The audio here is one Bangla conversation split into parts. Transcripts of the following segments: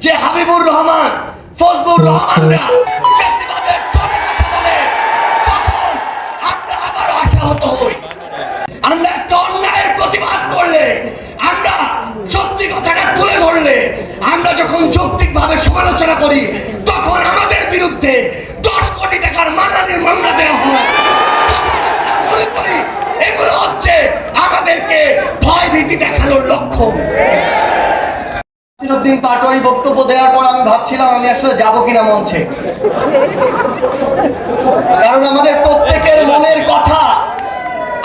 যে হাবিবুর রহমান ফজলুর রহমানরা সিরুদ্দিন পাটোয়ারি বক্তব্য দেওয়ার পর আমি ভাবছিলাম আমি আসলে যাব কিনা মঞ্চে। কারণ আমাদের প্রত্যেকের মনের কথা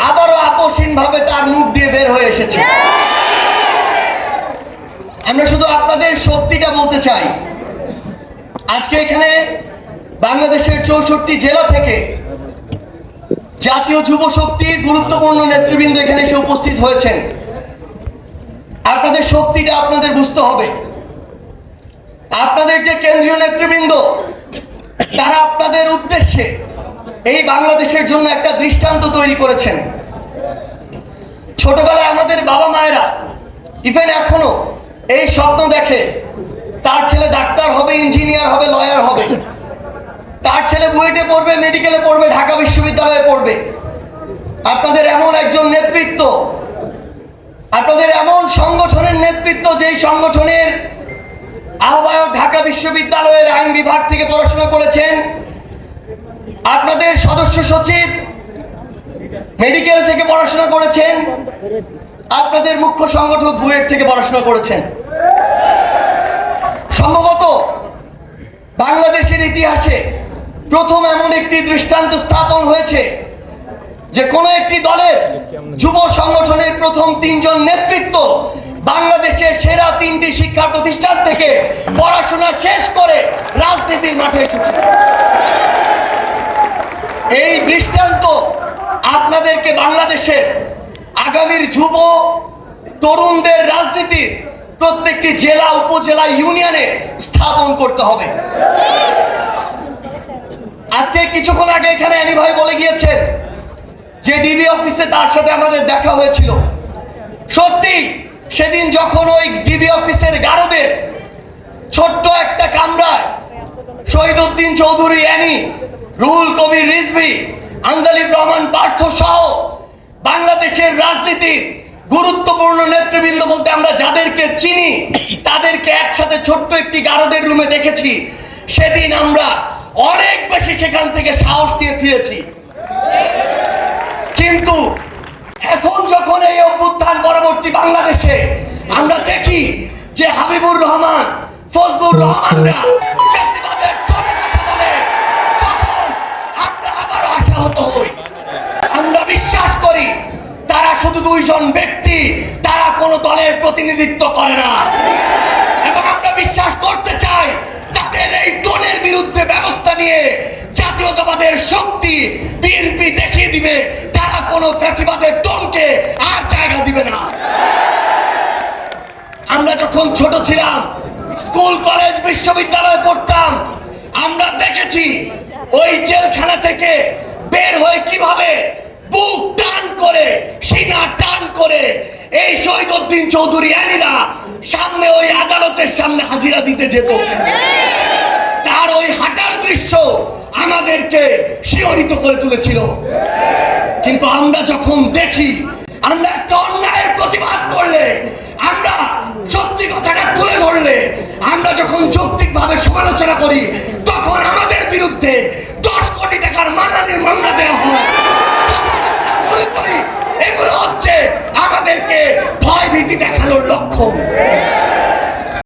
আবারও আপোষহীন ভাবে তার মুখ দিয়ে বের হয়ে এসেছে। আমরা শুধু আপনাদের সত্যিটা বলতে চাই। আজকে এখানে বাংলাদেশের চৌষট্টি জেলা থেকে জাতীয় যুব শক্তির গুরুত্বপূর্ণ নেতৃবৃন্দ এখানে এসে উপস্থিত হয়েছেন। আপনাদের শক্তিটা আপনাদের বুঝতে হবে। যে কেন্দ্রীয় নেতৃবৃন্দ, তারা আপনাদের উদ্দেশ্যে এই বাংলাদেশের জন্য একটা দৃষ্টান্ত তৈরি করেছেন। ছোটবেলায় আমাদের বাবা মায়েরা ইভেন এখনও এই স্বপ্ন দেখে, তার ছেলে ডাক্তার হবে, ইঞ্জিনিয়ার হবে লয়ার হবে। তার ছেলে বুয়েটে পড়বে, মেডিকেলে পড়বে, ঢাকা বিশ্ববিদ্যালয়ে পড়বে। আপনাদের এমন একজন নেতৃত্ব, আপনাদের এমন সংগঠনের নেতৃত্ব, যেই সংগঠনের আহ্বায়ক ঢাকা বিশ্ববিদ্যালয়ের আইন বিভাগ থেকে পড়াশোনা করেছেন আপনাদের সদস্য সচিব, মেডিকেল থেকে পড়াশোনা করেছেন, আপনাদের মুখ্য সংগঠক বুয়েট থেকে পড়াশোনা করেছেন। সম্ভবত বাংলাদেশের ইতিহাসে প্রথম এমন একটি দৃষ্টান্ত স্থাপন হয়েছে যে কোনো একটি দলের যুব সংগঠনের প্রথম তিনজন নেতৃত্ব পড়াশোনা শেষ করে রাজনীতির মাঠে এসেছে। এই দৃষ্টান্ত আপনাদেরকে বাংলাদেশের আগামীর যুব তরুণদের রাজনীতির প্রত্যেকটি জেলা, উপজেলা, ইউনিয়নে স্থাপন করতে হবে। আজকে কিছুক্ষণ আগে এখানে অ্যানি ভাই বলে গিয়েছেন যে ডিবি অফিসে তার সাথে আমাদের দেখা হয়েছিল। সত্যি সেদিন যখন ওই ডিবি অফিসের গারদের ছোট্ট একটা কামরায়। শহীদুদ্দিন চৌধুরী, অ্যানি, রুহুল কবির, রিজভি আন্দালিব রহমান, পার্থ সহ বাংলাদেশের রাজনীতির গুরুত্বপূর্ণ নেতৃবৃন্দ বলতে আমরা যাদেরকে চিনি, তাদেরকে একসাথে ছোট্ট একটি গারদের রুমে দেখেছি। সেদিন আমরা অনেক বেশি সেখান থেকে সাহস দিয়ে ফিরেছি। কিন্তু এখন যখন এই অভ্যুত্থান পরবর্তী বাংলাদেশে আমরা দেখি যে হাবিবুর রহমান ফজলুর রহমানরা আমরা বিশ্বাস করি, তারা শুধু দুইজন ব্যক্তি, তারা কোনো দলের প্রতিনিধিত্ব করে না। এবং আমরা বিশ্বাস করতে চাই, তাদের এই টোনের বিরুদ্ধে ব্যবস্থা নিয়ে জাতীয়তাবাদের শক্তি বিএনপি দেখিয়ে দিবে, তারা কোনো ফ্যাসিবাদের টোনকে আর জায়গা দিবে না। আমরা যখন ছোট ছিলাম স্কুল, কলেজ, বিশ্ববিদ্যালয়ে পড়তাম। আমরা দেখেছি ওই জেলখানা থেকে বের হয়ে কীভাবে বুক টান করে, সিনা টান করে এই শহীদুদ্দিন চৌধুরী আনিরা সামনে ওই আদালতের সামনে হাজিরা দিতে যেত। তার ওই হাঁটার দৃশ্য আমাদেরকে শিহরিত করে তুলেছিল। কিন্তু আমরা যখন দেখি, আমরা একটা অন্যায়ের প্রতিবাদ করলে আমরা সত্যি কথাটা তুলে ধরলে আমরা যখন যৌক্তিকভাবে সমালোচনা করি। তখন আমাদের বিরুদ্ধে